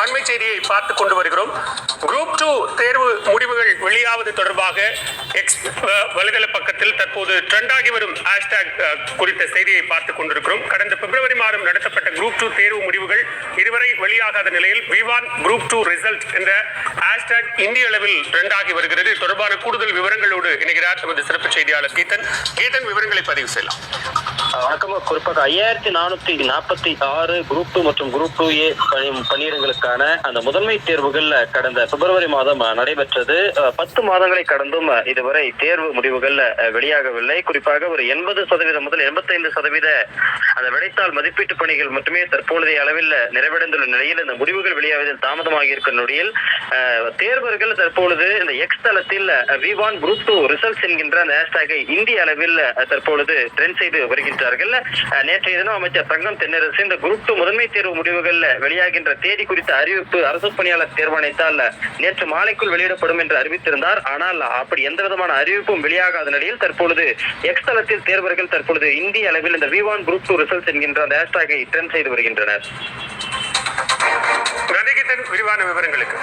ஆண்மை செய்தியை பார்த்து கொண்டு வருகிறோம். குரூப் டூ தேர்வு முடிவு வெளியாவது தொடர்பாக எக்ஸ் வலைதள பக்கத்தில் தற்போது ட்ரெண்டாகி வரும் ஹேஷ்டேக் குறித்த செய்தியை பார்த்து கொண்டிருக்கிறோம். கடந்த பிப்ரவரி மாதம் நடத்தப்பட்ட குரூப் டூ தேர்வு முடிவுகள் இதுவரை வெளியாகாத நிலையில் விவான் குரூப் டூ ரிசல்ட் என்ற ஹேஷ்டேக் இந்திய அளவில் ட்ரெண்டாகி வருகிறது. தொடர்பான கூடுதல் விவரங்களோடு இணைகிறார் நமது சிறப்பு செய்தியாளர் கீதன். கீதன் விவரங்களை பதிவு செய்யலாம். வணக்கம் குறிப்பாக ஐயாயிரத்தி நானூத்தி நாற்பத்தி ஆறு குரூப் டூ மற்றும் குரூப் டூ ஏ பணியிடங்களுக்கான அந்த முதன்மை தேர்வுகள் கடந்த பிப்ரவரி மாதம் நடைபெற்றது. பத்து மாதங்களை கடந்தும் இதுவரை தேர்வு முடிவுகள் வெளியாகவில்லை. குறிப்பாக ஒரு எண்பது சதவீதம் முதல் எண்பத்தைந்து சதவீத அந்த விடைத்தாள் மதிப்பீட்டு பணிகள் மட்டுமே தற்பொழுதைய அளவில் நிறைவடைந்துள்ள நிலையில் இந்த முடிவுகள் வெளியாவதில் தாமதமாக இருக்கிற நொடியில் தேர்வர்கள் தற்பொழுது இந்த எக்ஸ் தளத்தில் விவான் குரூப் டூ ரிசல்ட்ஸ் என்கின்ற அந்த ஹேஷ்டாகை இந்திய அளவில் தற்பொழுது ட்ரெண்ட் செய்து வருகின்றார்கள். நேற்றைய தினம் அமைச்சர் தங்கம் தென்னரசு இந்த குரூப் டூ முதன்மை தேர்வு முடிவுகள் வெளியாகின்ற தேதி குறித்த அறிவிப்பு அரசு பணியாளர் தேர்வாணையத்தால் நேற்று மாலைக்குள் வெளியிடப்படும் என்று அறிவித்து அறிவித்திருந்தார் ஆனால் அப்படி எந்த விதமான அறிவிப்பும் வெளியாகாத நிலையில் தற்பொழுது எக்ஸ் தளத்தில் தேர்வர்கள் தற்பொழுது இந்திய அளவில் இந்த விவான் குரூப் டூ ரிசல்ட்ஸ் என்கின்ற அந்த ஹேஷ்டாகை ட்ரெண்ட் செய்து வருகின்றனர். விரிவான விவரங்களுக்கு.